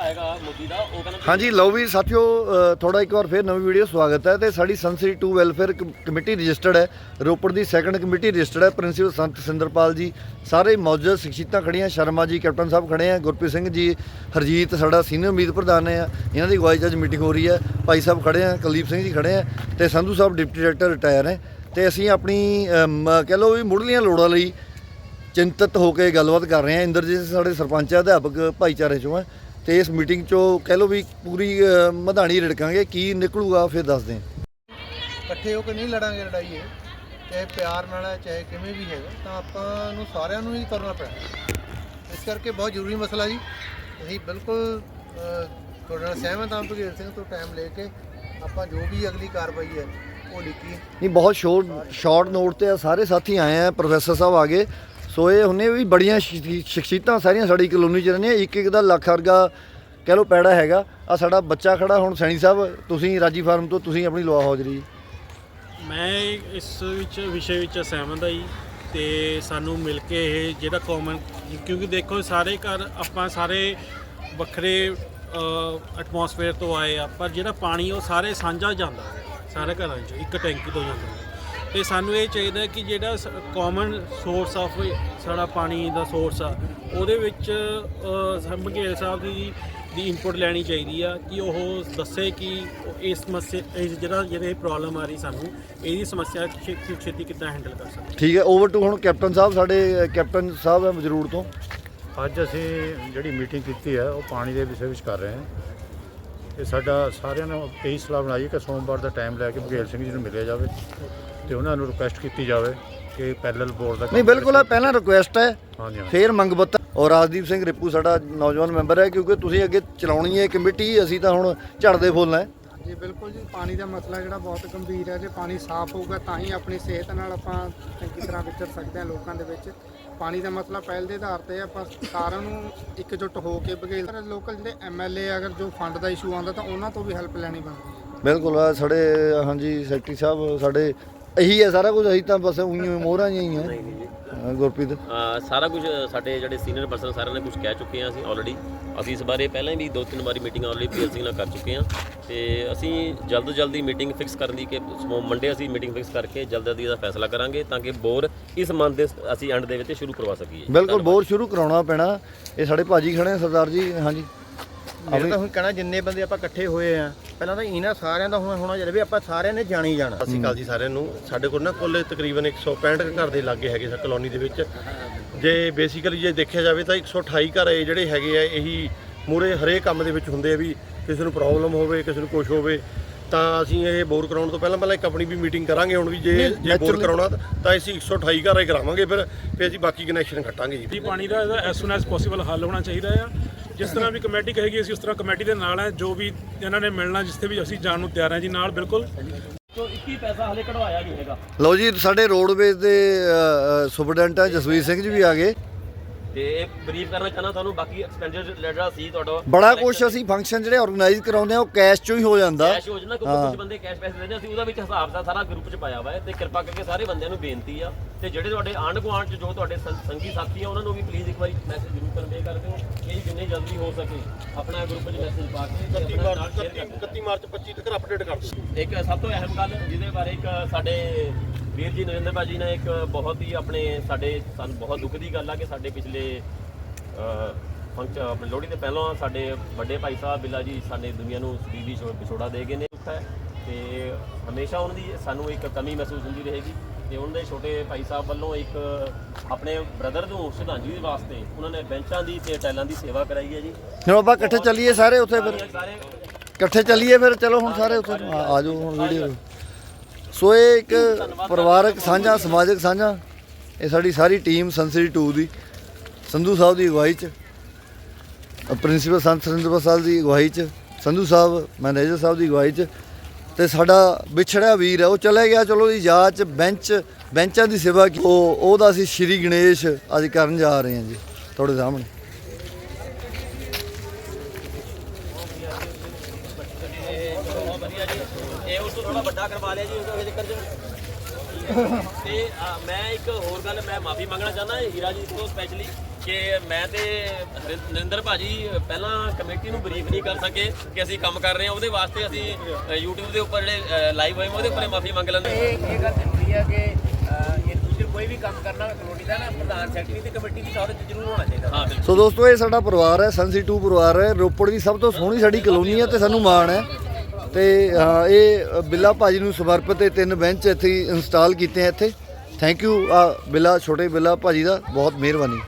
ਹੈਗਾ ਮੋਦੀ ਦਾ, ਉਹ ਕਹਿੰਦਾ ਹਾਂਜੀ, ਲਓ ਵੀ ਸਾਥੀਓ ਥੋੜਾ ਇੱਕ ਵਾਰ ਫਿਰ ਨਵੀਂ ਵੀਡੀਓ ਸਵਾਗਤ ਹੈ ਤੇ ਸਾਡੀ ਸੰਸਿਟੀ 2 ਵੈਲਫੇਅਰ ਕਮੇਟੀ ਰਜਿਸਟਰਡ ਹੈ, ਰੋਪੜ ਦੀ ਸੈਕੰਡ ਕਮੇਟੀ ਰਜਿਸਟਰਡ ਹੈ ਪ੍ਰਿੰਸੀਪਲ ਸੰਤ ਸਿੰਦਰਪਾਲ ਜੀ, ਸਾਰੇ ਮੌਜੂਦ ਸ਼ਖਸੀਅਤਾਂ ਖੜੀਆਂ ਸ਼ਰਮਾ ਜੀ, ਕੈਪਟਨ ਸਾਹਿਬ ਖੜੇ ਆ, ਗੁਰਪ੍ਰੀਤ ਸਿੰਘ ਜੀ, ਹਰਜੀਤ, ਸਾਡਾ ਸੀਨੀਅਰ ਉਮੀਦ ਪ੍ਰਧਾਨ ਹੈ, ਇਹਨਾਂ ਦੀ ਅਗਵਾਈ 'ਚ ਅੱਜ ਮੀਟਿੰਗ ਹੋ ਰਹੀ ਹੈ, ਭਾਈ ਸਾਹਿਬ ਖੜੇ ਆ, ਕੁਲਦੀਪ ਸਿੰਘ ਜੀ ਖੜੇ ਆ ਤੇ Sandhu Sahib deputy director retire ਹੈ ਤੇ ਅਸੀਂ ਆਪਣੀ ਕਹਿ ਲਓ ਵੀ ਮੁੱਢਲੀਆਂ ਲੋੜਾਂ ਲਈ ਚਿੰਤਤ ਹੋ ਕੇ ਗੱਲਬਾਤ ਕਰ ਰਹੇ ਹਾਂ। ਇੰਦਰਜੀਤ, ਸਾਡੇ ਸਰਪੰਚ, ਅਧਿਆਪਕ, ਭਾਈਚਾਰੇ ਚੋਂ ਹੈ। ਤੇ ਇਸ ਮੀਟਿੰਗ ਚੋਂ ਕਹਿ ਲਓ ਵੀ ਪੂਰੀ ਮਧਾਣੀ ਰਿੜਕਾਂਗੇ ਕੀ ਨਿਕਲੂਗਾ ਫਿਰ ਦੱਸਦੇ ਹਾਂ। ਇਕੱਠੇ ਹੋ ਕੇ ਨਹੀਂ ਲੜਾਂਗੇ ਲੜਾਈ ਇਹ ਚਾਹੇ ਪਿਆਰ ਨਾਲ ਹੈ ਚਾਹੇ ਕਿਵੇਂ ਵੀ ਹੈਗਾ ਤਾਂ ਆਪਾਂ ਨੂੰ ਸਾਰਿਆਂ ਨੂੰ ਹੀ ਕਰਨਾ ਪੈਣਾ। ਇਸ ਕਰਕੇ ਬਹੁਤ ਜ਼ਰੂਰੀ ਮਸਲਾ ਜੀ। ਅਸੀਂ ਬਿਲਕੁਲ ਤੁਹਾਡੇ ਨਾਲ ਸਹਿਮਤ ਹਾਂ ਭਗੇਲ ਸਿੰਘ ਤੋਂ ਟਾਈਮ ਲੈ ਕੇ। ਆਪਾਂ ਜੋ ਵੀ ਅਗਲੀ ਕਾਰਵਾਈ ਹੈ ਉਹ ਲਿਖੀਏ ਨਹੀਂ ਬਹੁਤ ਸ਼ੋਰਟ ਸ਼ਾਰਟ ਨੋਟ ਤੇ ਸਾਰੇ ਸਾਥੀ ਆਏ ਆ ਪ੍ਰੋਫੈਸਰ ਸਾਹਿਬ ਆ ਗਏ। ਸੋ ਇਹ ਉਹਨੇ ਵੀ ਬੜੀਆਂ ਸ਼ਖਸੀ- ਸ਼ਖਸੀਅਤਾਂ ਸਾਰੀਆਂ ਸਾਡੀ ਕਲੋਨੀ ਚ ਰਹਿੰਦੀਆਂ, ਇੱਕ ਇੱਕ ਦਾ ਲੱਖ ਵਰਗਾ ਕਹਿ ਲਓ ਪੈੜਾ ਹੈਗਾ। ਆ ਸਾਡਾ ਬੱਚਾ ਖੜਾ ਹੁਣ ਸੈਣੀ ਸਾਹਿਬ, ਤੁਸੀਂ ਰਾਜੀ ਫਾਰਮ ਤੋਂ ਤੁਸੀਂ ਆਪਣੀ ਲਵਾ ਹਾਜ਼ਰੀ ਮੈਂ ਇਸ ਵਿੱਚ, ਵਿਸ਼ੇ ਵਿੱਚ ਸਹਿਮਤ ਹਾਂ ਜੀ ਤੇ ਸਾਨੂੰ ਮਿਲ ਕੇ ਇਹ ਜਿਹੜਾ ਕਾਮਨ ਕਿਉਂਕਿ ਦੇਖੋ ਸਾਰੇ ਘਰ ਆਪਾਂ ਸਾਰੇ ਵੱਖਰੇ ਐਟਮੋਸਫੇਅਰ ਤੋਂ ਆਏ ਆ, ਪਰ ਜਿਹੜਾ ਪਾਣੀ ਉਹ ਸਾਰੇ ਸਾਂਝਾ ਜਾਂਦਾ ਸਾਰੇ ਘਰਾਂ 'ਚ, ਇੱਕ ਟੈਂਕੀ ਤੋਂ ਜਾਂਦਾ ਤੇ ਸਾਨੂੰ ਇਹ ਚਾਹੀਦਾ ਕਿ ਜਿਹੜਾ ਕਾਮਨ ਸੋਰਸ ਆਫ ਸਾਡਾ ਪਾਣੀ ਦਾ ਸੋਰਸ ਆ ਉਹਦੇ ਵਿੱਚ ਸੰਭਗੇਲ ਸਾਹਿਬ ਦੀ ਦੀ ਇਨਪੁਟ ਲੈਣੀ ਚਾਹੀਦੀ ਆ ਕਿ ਉਹ ਦੱਸੇ ਕਿ ਇਸ ਸਮੱਸਿਆ ਇਸ ਜਿਹੜਾ ਜਿਹੜੇ ਪ੍ਰੋਬਲਮ ਆ ਰਹੀ ਸਾਨੂੰ ਇਹਦੀ ਸਮੱਸਿਆ ਛੇਤੀ ਛੇਤੀ ਕਿੱਦਾਂ ਹੈਂਡਲ ਕਰ ਸਕਦੇ ਠੀਕ ਹੈ ਓਵਰ ਟੂ ਹੁਣ ਕੈਪਟਨ ਸਾਹਿਬ ਸਾਡੇ ਕੈਪਟਨ ਸਾਹਿਬ ਹੈ ਮਜਰੂਰ ਤੋਂ। ਅੱਜ ਅਸੀਂ ਜਿਹੜੀ ਮੀਟਿੰਗ ਕੀਤੀ ਹੈ ਉਹ ਪਾਣੀ ਦੇ ਵਿਸ਼ੇ ਵਿੱਚ ਕਰ ਰਹੇ ਹਾਂ। ਤੇ ਸਾਡਾ ਸਾਰਿਆਂ ਨੂੰ ਇਹੀ ਸਲਾਹ ਬਣਾਈ ਕਿ ਸੋਮਵਾਰ ਦਾ ਟਾਈਮ ਲੈ ਕੇ ਬਘੇਲ ਸਿੰਘ ਜੀ ਨੂੰ ਮਿਲਿਆ ਜਾਵੇ। ਤੇ ਉਹਨਾਂ ਨੂੰ ਰਿਕੁਐਸਟ ਕੀਤੀ ਜਾਵੇ ਕਿ ਪੈਰਲਲ ਬੋਰਡ ਦਾ ਨਹੀਂ ਬਿਲਕੁਲ ਆ ਪਹਿਲਾਂ ਰਿਕੁਐਸਟ ਹੈ ਹਾਂਜੀ ਹਾਂਜੀ। ਫੇਰ ਮੰਗਬੱਤਾ ਔਰ ਰਾਜਦੀਪ ਸਿੰਘ ਰਿਪੂ ਸਾਡਾ ਨੌਜਵਾਨ ਮੈਂਬਰ ਹੈ ਕਿਉਂਕਿ ਤੁਸੀਂ ਅੱਗੇ ਚਲਾਉਣੀ ਹੈ ਕਮੇਟੀ ਅਸੀਂ ਤਾਂ ਹੁਣ ਝੜਦੇ ਫੁੱਲ ਹੈ। ਜੀ ਬਿਲਕੁਲ ਜੀ ਪਾਣੀ ਦਾ ਮਸਲਾ ਜਿਹੜਾ ਬਹੁਤ ਗੰਭੀਰ ਹੈ ਜੇ ਪਾਣੀ ਸਾਫ਼ ਹੋਊਗਾ ਤਾਂ ਹੀ ਆਪਣੀ ਸਿਹਤ ਨਾਲ ਆਪਾਂ ਚੰਗੀ ਤਰ੍ਹਾਂ ਵਿਚਰ ਸਕਦੇ ਹਾਂ ਲੋਕਾਂ ਦੇ ਵਿੱਚ। ਪਾਣੀ ਦਾ ਮਸਲਾ ਪਹਿਲ ਦੇ ਆਧਾਰ ਤੇ ਆਪਾਂ ਸਾਰਿਆਂ ਨੂੰ ਇਕਜੁੱਟ ਹੋ ਕੇ ਬਗੇਲ ਲੋਕਲ ਜਿਹੜੇ ਐਮਐਲਏ ਅਗਰ ਜੋ ਫੰਡ ਦਾ ਇਸ਼ੂ ਆਉਂਦਾ ਤਾਂ ਉਹਨਾਂ ਤੋਂ ਵੀ ਹੈਲਪ ਲੈਣੀ ਬਣਦੀ ਹੈ। ਬਿਲਕੁਲ ਆ ਸਾਡੇ ਹਾਂਜੀ ਸੈਕਟਰੀ ਸਾਹਿਬ ਸਾਡੇ ਇਹੀ ਹੈ ਸਾਰਾ ਕੁਝ ਅਸੀਂ ਤਾਂ ਬਸ ਉਹੀ ਮੋਹਰਾਂ ਜਿਹੀਆਂ ਹੀ ਆ। ਗੁਰਪ੍ਰੀਤ? ਅਹ ਸਾਰਾ ਕੁਝ ਸਾਡੇ ਜਿਹੜੇ ਸੀਨੀਅਰ ਪਰਸਨ ਸਾਰਿਆਂ ਨੇ ਕੁਝ ਕਹਿ ਚੁੱਕੇ ਹਾਂ ਅਸੀਂ ਆਲਰੇਡੀ ਅਸੀਂ ਇਸ ਬਾਰੇ ਪਹਿਲਾਂ ਵੀ ਦੋ ਤਿੰਨ ਵਾਰੀ ਮੀਟਿੰਗ ਆਲਰੇਡੀ ਪੀਐਲਸੀ ਨਾਲ ਕਰ ਚੁੱਕੇ ਹਾਂ। ਤੇ ਅਸੀਂ ਜਲਦ ਜਲਦੀ ਮੀਟਿੰਗ ਫਿਕਸ ਕਰਨ ਦੀ ਕਿ ਮੰਡੇ ਅਸੀਂ ਮੀਟਿੰਗ ਫਿਕਸ ਕਰਕੇ ਜਲਦ ਜਲਦੀ ਇਹਦਾ ਫੈਸਲਾ ਕਰਾਂਗੇ ਤਾਂ ਕਿ ਬੋਰ ਇਸ ਮੰਥ ਦੇ ਅਸੀਂ ਐਂਡ ਦੇ ਵਿੱਚ ਸ਼ੁਰੂ ਕਰਵਾ ਸਕੀਏ। ਬਿਲਕੁਲ ਬੋਰ ਸ਼ੁਰੂ ਕਰਾਉਣਾ ਪੈਣਾ। ਇਹ ਸਾਡੇ ਭਾਜੀ ਖੜੇ ਆ ਸਰਦਾਰ ਜੀ ਹਾਂਜੀ। ਮੇਰਾ ਤਾਂ ਹੁਣ ਕਹਿਣਾ ਜਿੰਨੇ ਬੰਦੇ ਆਪਾਂ ਇਕੱਠੇ ਹੋਏ ਆ ਪਹਿਲਾਂ ਤਾਂ ਇਹਨਾਂ ਸਾਰਿਆਂ ਦਾ ਹੋਣਾ ਹੋਣਾ ਚਾਹੀਦਾ ਵੀ ਆਪਾਂ ਸਾਰਿਆਂ ਨੇ ਜਾਣੀ ਜਾਣਾ। ਸਤਿ ਸ਼੍ਰੀ ਅਕਾਲ ਜੀ ਸਾਰਿਆਂ ਨੂੰ। ਸਾਡੇ ਕੋਲ ਨਾ ਕੁੱਲ ਤਕਰੀਬਨ 165 ਕੁ ਘਰ ਦੇ ਲਾਗੇ ਹੈਗੇ ਸਾ ਕਲੋਨੀ ਦੇ ਵਿੱਚ। ਜੇ ਬੇਸਿਕਲੀ ਜੇ ਦੇਖਿਆ ਜਾਵੇ ਤਾਂ 128 ਘਰ ਇਹ ਜਿਹੜੇ ਹੈਗੇ ਆ ਇਹੀ ਮੂਰੇ ਹਰੇਕ ਕੰਮ ਦੇ ਵਿੱਚ ਹੁੰਦੇ ਆ ਵੀ ਕਿਸੇ ਨੂੰ ਪ੍ਰੋਬਲਮ ਹੋਵੇ ਕਿਸੇ ਨੂੰ ਕੁਝ ਹੋਵੇ ਤਾਂ ਅਸੀਂ ਇਹ ਬੋਰ ਕਰਾਉਣ ਤੋਂ ਪਹਿਲਾਂ ਪਹਿਲਾਂ ਇੱਕ ਆਪਣੀ ਵੀ ਮੀਟਿੰਗ ਕਰਾਂਗੇ। ਹੁਣ ਵੀ ਜੇ ਜੇ ਬੋਰ ਕਰਾਉਣਾ ਤਾਂ ਅਸੀਂ 128 ਘਰ ਹੀ ਕਰਾਵਾਂਗੇ ਫਿਰ ਫਿਰ ਅਸੀਂ ਬਾਕੀ ਕਨੈਕਸ਼ਨ ਕੱਟਾਂਗੇ ਜੀ। ਜੀ ਪਾਣੀ ਦਾ ਐਸ ਸੂਨ ਐਸ ਪੋਸੀਬਲ ਹੱਲ ਹੋਣਾ ਚਾਹੀਦਾ ਆ। ਜਿਸ ਤਰ੍ਹਾਂ ਵੀ ਕਮੇਟੀ ਕਹੇਗੀ ਅਸੀਂ ਉਸ ਤਰ੍ਹਾਂ ਕਮੇਟੀ ਦੇ ਨਾਲ ਹੈ ਜੋ ਵੀ ਇਹਨਾਂ ਨੇ ਮਿਲਣਾ ਜਿੱਥੇ ਵੀ ਅਸੀਂ ਜਾਣ ਨੂੰ ਤਿਆਰ ਹਾਂ ਜੀ ਨਾਲ ਬਿਲਕੁਲ। ਤੋਂ 21 ਪੈਸਾ ਹਲੇ ਕਢਵਾਇਆ ਨਹੀਂ ਹੈਗਾ। ਲਓ ਜੀ ਸਾਡੇ ਰੋਡਵੇਜ਼ ਦੇ ਸੁਪਰਡੈਂਟ ਹੈ ਜਸਵੀਰ ਸਿੰਘ ਜੀ ਵੀ ਆ ਗਏ। ਤੇ ਇਹ ਬਰੀਫ ਕਰਨਾ ਚਾਹਨਾ ਤੁਹਾਨੂੰ ਬਾਕੀ ਐਕਸਪੈਂਡੀਚਰ ਜਿਹੜਾ ਸੀ ਤੁਹਾਡਾ ਬੜਾ ਕੁਛ ਅਸੀਂ ਫੰਕਸ਼ਨ ਜਿਹੜੇ ਆਰਗੇਨਾਈਜ਼ ਕਰਾਉਂਦੇ ਆ ਉਹ ਕੈਸ਼ ਚੋਂ ਹੀ ਹੋ ਜਾਂਦਾ ਕੈਸ਼ ਯੋਜਨਾ ਕੋਈ ਹਾਂ। ਕੁਝ ਬੰਦੇ ਕੈਸ਼ ਪੈਸੇ ਦਿੰਦੇ ਅਸੀਂ ਉਹਦਾ ਵਿੱਚ ਹਿਸਾਬ ਦਾ ਸਾਰਾ ਗਰੁੱਪ ਚ ਪਾਇਆ ਹੋਇਆ ਹੈ ਤੇ ਕਿਰਪਾ ਕਰਕੇ ਸਾਰੇ ਬੰਦਿਆਂ ਨੂੰ ਬੇਨਤੀ ਆ ਤੇ ਜਿਹੜੇ ਤੁਹਾਡੇ ਆਂਢ ਗੁਆਂਢ ਚ ਜੋ ਤੁਹਾਡੇ ਸੰਗ- ਸਾਥੀ ਆ ਉਹਨਾਂ ਨੂੰ ਵੀ ਪਲੀਜ਼ ਇੱਕ ਵਾਰੀ ਮੈਸੇਜ ਜ਼ਰੂਰ ਕਨਵੇ ਕਰ ਦਿਓ ਕਿ ਜਿੰਨੇ ਜਲਦੀ ਹੋ ਸਕੇ ਆਪਣਾ ਗਰੁੱਪ ਚ ਮੈਸੇਜ ਪਾ ਕੇ ਤੇ 31 ਆਪਣਾ ਨਾਲ ਮਾਰਚ share ਕਰ ਦਿਓ। 31 ਮਾਰਚ 25 ਤੱਕ ਅਪਡੇਟ ਕਰ ਦਿਓ ਇੱਕ ਸਭ ਤੋਂ ਅਹਿਮ ਗੱਲ ਜਿਹਦੇ ਬਾਰੇ ਇੱਕ ਸਾਡੇ ਵੀਰ ਜੀ ਨਰਿੰਦਰ ਭਾਜੀ ਨੇ ਇੱਕ ਬਹੁਤ ਹੀ ਆਪਣੇ ਸਾਡੇ ਸਾਨੂੰ ਬਹੁਤ ਦੁੱਖ ਦੀ ਗੱਲ ਆ ਕਿ ਸਾਡੇ ਪਿਛਲੇ ਫੰਕਸ਼ਨ ਆਪਣੇ ਲੋਹੜੀ ਦੇ ਪਹਿਲਾਂ ਸਾਡੇ ਵੱਡੇ ਭਾਈ ਸਾਹਿਬ ਬਿੱਲਾ ਜੀ ਸਾਡੇ ਦੁਨੀਆ ਨੂੰ ਸਰੀਰ ਦੀ ਛੋ- ਵਿਛੋੜਾ ਦੇ ਗਏ ਨੇ ਹੈ ਤੇ ਹਮੇਸ਼ਾ ਉਹਨਾਂ ਦੀ ਸਾਨੂੰ ਇੱਕ ਕਮੀ ਮਹਿਸੂਸ ਹੁੰਦੀ ਰਹੇਗੀ ਤੇ ਉਹਨਾਂ ਦੇ ਛੋਟੇ ਭਾਈ ਸਾਹਿਬ ਵੱਲੋਂ ਇੱਕ ਆਪਣੇ ਬ੍ਰਦਰ ਨੂੰ ਸ਼ਰਧਾਂਜਲੀ ਵਾਸਤੇ ਉਹਨਾਂ ਨੇ ਬੈਂਚਾਂ ਦੀ ਤੇ ਟੈਲਾਂ ਦੀ ਸੇਵਾ ਕਰਾਈ ਹੈ ਜੀ। ਚਲੋ ਆਪਾਂ ਇਕੱਠੇ ਚੱਲੀਏ ਸਾਰੇ ਉੱਥੇ ਫਿਰ। ਇਕੱਠੇ ਚੱਲੀਏ ਫਿਰ ਚਲੋ ਹੁਣ ਸਾਰੇ ਉੱਥੇ ਆ ਜਾਓ ਹੁਣ ਵੀਡੀਓ ਸੋ ਇਹ ਇੱਕ ਪਰਿਵਾਰਕ ਸਾਂਝਾ, ਸਮਾਜਿਕ ਸਾਂਝਾ, ਇਹ ਸਾਡੀ ਸਾਰੀ ਟੀਮ ਸੰਸਰੀ 2 ਦੀ, ਸੰਧੂ ਸਾਹਿਬ ਦੀ ਅਗਵਾਈ 'ਚ ਪ੍ਰਿੰਸੀਪਲ ਸੰਤ ਸਿੰਦਰ ਸਾਹਿਬ ਦੀ ਅਗਵਾਈ 'ਚ, ਸੰਧੂ ਸਾਹਿਬ, ਮੈਨੇਜਰ ਸਾਹਿਬ ਦੀ ਅਗਵਾਈ 'ਚ, ਤੇ ਸਾਡਾ ਵਿਛੜਿਆ ਵੀਰ ਹੈ, ਉਹ ਚਲੇ ਗਿਆ, ਚਲੋ ਜੀ, ਯਾਦ 'ਚ, ਬੈਂਚ, ਬੈਂਚਾਂ ਦੀ ਸੇਵਾ ਕੀ- ਉਹ ਉਹਦਾ ਅਸੀਂ ਸ਼੍ਰੀ ਗਣੇਸ਼ ਅੱਜ ਕਰਨ ਜਾ ਰਹੇ ਹਾਂ ਜੀ, ਤੁਹਾਡੇ ਸਾਹਮਣੇ। ਬਹੁਤ ਵਧੀਆ ਜੀ। ਇਹ ਉਸ ਤੋਂ ਥੋੜਾ ਵੱਡਾ ਕਰਵਾ ਲਿਆ ਜੀ ਉਸ ਦੇ ਚੱਕਰ 'ਚ। ਤੇ ਮੈਂ ਇੱਕ ਹੋਰ ਗੱਲ ਮੈਂ ਮਾਫੀ ਮੰਗਣਾ ਚਾਹੁੰਦਾ ਹੀਰਾ ਜੀ ਤੋਂ ਸਪੈਸ਼ਲੀ ਕਿ ਮੈਂ ਤੇ ਨਰਿੰਦਰ ਭਾਜੀ ਪਹਿਲਾਂ ਕਮੇਟੀ ਨੂੰ ਬਰੀਫ ਨਹੀਂ ਕਰ ਸਕੇ ਕਿ ਅਸੀਂ ਕੰਮ ਕਰ ਰਹੇ ਹਾਂ ਉਹਦੇ ਵਾਸਤੇ ਅਸੀਂ YouTube ਦੇ ਉੱਪਰ ਜਿਹੜੇ ਲਾਈਵ ਹੋਏ ਮੈਂ ਉਹਦੇ ਉੱਪਰ ਮਾਫੀ ਮੰਗ ਲੈਂਦੇ। ਇਹ ਇਹ ਗੱਲ ਜ਼ਰੂਰੀ ਹੈ ਕਿ ਕੋਈ ਵੀ ਕੰਮ ਕਰਨਾ ਕਲੋਨੀ ਦਾ ਨਾ ਪ੍ਰਧਾਨ ਸੈਕਟਰੀ ਤੇ ਕਮੇਟੀ ਦੀ ਸੌਰਤ ਜ਼ਰੂਰ ਹੋਣਾ ਚਾਹੀਦਾ। ਹਾਂ ਸੋ ਦੋਸਤੋ ਇਹ ਸਾਡਾ ਪਰਿਵਾਰ ਹੈ ਸੰਸੀ 2 ਪਰਿਵਾਰ ਹੈ ਰੋਪੜ ਦੀ ਸਭ ਤੋਂ ਸੋਹਣੀ ਸਾਡੀ ਕਲੋਨੀ ਹੈ ਤੇ ਸਾਨੂੰ ਮਾਣ ਹੈ। ਤੇ ਹਾਂ, ਇਹ ਬਿੱਲਾ ਭਾਜੀ ਨੂੰ ਸਮਰਪਿਤ ਇਹ ਤਿੰਨ ਬੈਂਚ ਇੱਥੇ ਇੰਸਟਾਲ ਕੀਤੇ ਆ ਇੱਥੇ। ਥੈਂਕ ਯੂ ਬਿੱਲਾ ਛੋਟੇ ਬਿੱਲਾ ਭਾਜੀ ਦਾ ਬਹੁਤ ਮਿਹਰਬਾਨੀ।